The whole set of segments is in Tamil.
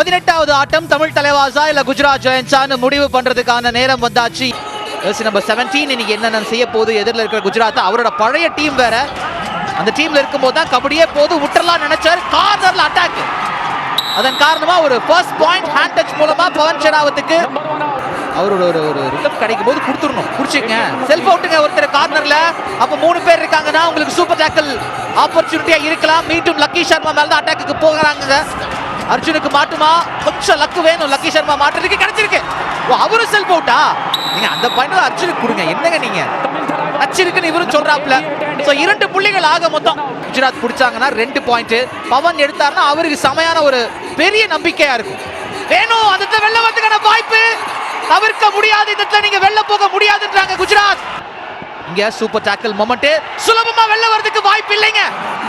பதினெட்டாவது ஆட்டம் தமிழ் தலைவாசா இல்ல குஜராத் ஜெயன்ஸான்னு முடிவு பண்றதுக்கான நேரம் வந்தாச்சு. நம்பர் செவன்டீன் இன்னைக்கு என்னென்ன செய்ய போகுது? எதிரில் இருக்கிற குஜராத் அவரோட பழைய டீம் வேற. அந்த டீம்ல இருக்கும்போது தான் கபடியே போது விட்டுறலாம் நினைச்சார். கார்னர்ல அட்டாக் அதன் காரணமா ஒரு ஃபர்ஸ்ட் பாயிண்ட் ஹேண்ட் டச் மூலமா பவன் ஷெராவத்துக்கு அவரோட ஒரு ஒரு ரிதம் கிடைக்கும் போது கொடுத்துடணும் குடிச்சுங்க செல்ஃப் அவுட்டுங்க ஒருத்தர் கார்னர்ல அப்ப மூணு பேர் இருக்காங்கன்னா உங்களுக்கு சூப்பர் டேக்கல் ஆப்பர்ச்சுனிட்டியா இருக்கலாம். மீண்டும் லக்கி சர்மா மேல தான் அட்டாக்கு போகிறாங்க அர்ஜுனுக்கு மாட்டுமா? கொஞ்சம் லக்கு வேணும். லக்கி சர்மா மாட்டுறதுக்கு கிடைச்சிருக்கு. ஓ அவரும் செல் அவுட்டா நீங்க அந்த பாயிண்ட் அர்ஜுனுக்கு கொடுங்க. என்னங்க நீங்க? அச்சிருக்குன்னு இவரும் சொல்றாப்ல சோ இரண்டு புள்ளிகள் ஆக மொத்தம். குஜராத் பிடிச்சாங்கன்னா ரெண்டு பாயிண்ட் பவன் எடுத்தாருன்னா அவருக்கு சமையான ஒரு பெரிய நம்பிக்கையா இருக்கும். வேணும். அந்த வெளில வரதுக்கான வாய்ப்பு. தவிர்க்க முடியாது. இந்த நீங்க வெளில போக முடியாதுன்றாங்க குஜராத். இங்க சூப்பர் டாக்கிள் மொமெண்ட் சுலபமா வெளில வரதுக்கு வாய்ப்பு இல்லைங்க.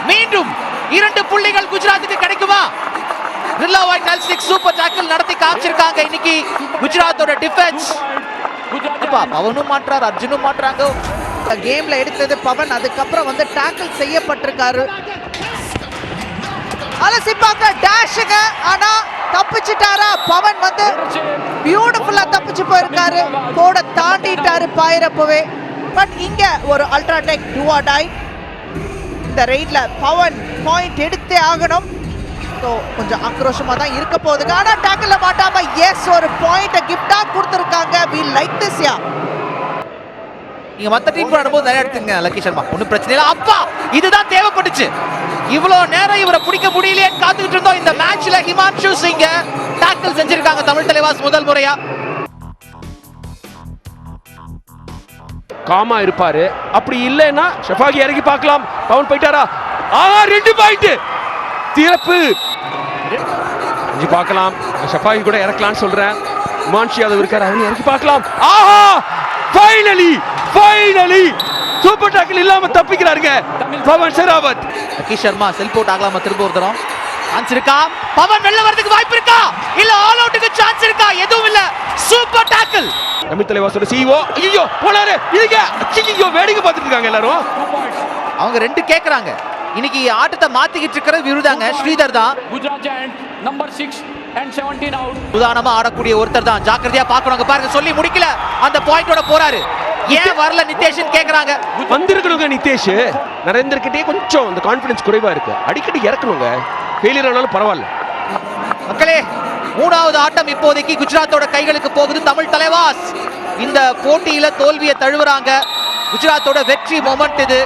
மீண்டும் இரண்டு புள்ளிகள் குஜராத்துக்கு கிடைக்குமா? ரில்லா ஒயிட் நல்ஸ்டிக் சூப்பர் டாக்கிள் நடத்தி காமிச்சிருக்காங்க. இன்னைக்கு குஜராத்தோட டிஃபென்ஸ் பவனும் மாற்றார் அர்ஜுனும் மாற்றாங்க கேம்ல எடுத்தது பவன் அதுக்கப்புறம் வந்து டேக்கிள் செய்யப்பட்டிருக்காரு. அலசிப்பாங்க டேஷுங்க ஆனா தப்பிச்சிட்டாரா? பவன் வந்து பியூட்டிஃபுல்லா தப்பிச்சு போயிருக்காரு. கோட தாண்டிட்டாரு பாயிரப்பவே. பட் இங்க ஒரு அல்ட்ராடெக் ஆய் இந்த ரெய்ட்ல பவன் பாயிண்ட் எடுத்தே ஆகணும். ஸோ கொஞ்சம் ஆக்ரோஷமா தான் இருக்க போகுதுங்க. ஆனா டேக்கிள்ல மாட்டாம எஸ் ஒரு பாயிண்ட்டை கிஃப்டா கொடுத்துருக்காங்க. வி லைக் திஸ் யா நீங்க மத்த டீம் ஆடும்போது நிறைய எடுத்துங்க லக்கி சர்மா. ஒன்றும் பிரச்சனை இல்லை. அப்பா இதுதான் தேவைப்பட்டுச்சு. இவ்வளோ நேரம் இவரை பிடிக்க முடியலையே காத்துக்கிட்டு இருந்தோம். இந்த மேட்ச்ல ஹிமான்ஷு சிங்க டாக்கிள் செஞ்சிருக்காங்க தமிழ் தலைவாஸ் முதல் முறையா. காமா இருப்பாரு. அப்படி இல்லைன்னா ஷஃபாகி இறங்கி பார்க்கலாம். பவன் போயிட்டாரா? ஆஹா ரெண்டு பாயிண்ட் திறப்பு. இஞ்சி பார்க்கலாம். ஷஃபாகி கூட இறக்கலாம்னு சொல்றேன். உமான்ஷி யாதவ் இருக்காரு அவன் இறக்கி பார்க்கலாம். ஆஹா! ஃபைனலி ஃபைனலி சூப்பர் டாக்கிள் இல்லாம தப்பிக்கிறாருங்க. Pawan Sehrawat. Lucky Sharma self out ஆகலாமா திரும்ப ஒரு தரம்? சான்ஸ் இருக்கா? பவன் வெளில வரதுக்கு வாய்ப்பு இருக்கா? இல்ல ஆல் அவுட்டுக்கு சான்ஸ் இருக்கா? எதுவும் இல்ல. சூப்பர் டாக்கிள் தமிழ் தலைவாசோட சிஓ ஐயோ போனாரு இதுங்க ஐயோ வேடிக்கை பார்த்துட்டு இருக்காங்க எல்லாரும். அவங்க ரெண்டு கேக்குறாங்க. இன்னைக்கு ஆட்டத்தை மாத்திக்கிட்டு இருக்கிறது விருதாங்க ஸ்ரீதர் தான். Gujarat Giant number 6 and 17 out. உதாரணமா ஆடக்கூடிய ஒருத்தர் தான். ஜாக்கிரதையா பார்க்கணும். பாருங்க சொல்லி முடிக்கல. அந்த பாயிண்டோட போறாரு. ஏன் வரல நிதேஷன் கேக்குறாங்க. வந்திருக்கணுங்க நிதேஷ் நரேந்தர் கிட்டே கொஞ்சம் அந்த கான்ஃபிடன்ஸ் குறைவா இருக்கு. அடிக்கடி இறக்கணுங்க. ஃபெயிலியர் ஆனாலும் பரவாயில்ல. மக்களே மூணாவது ஆட்டம் இப்போதைக்கு குஜராத்தோட கைகளுக்கு போகுது. தமிழ் தலைவாஸ். இந்த போட்டியில தோல்வியை தழுவுறாங்க. குஜராத்தோட வெற்றி மொமெண்ட் இது.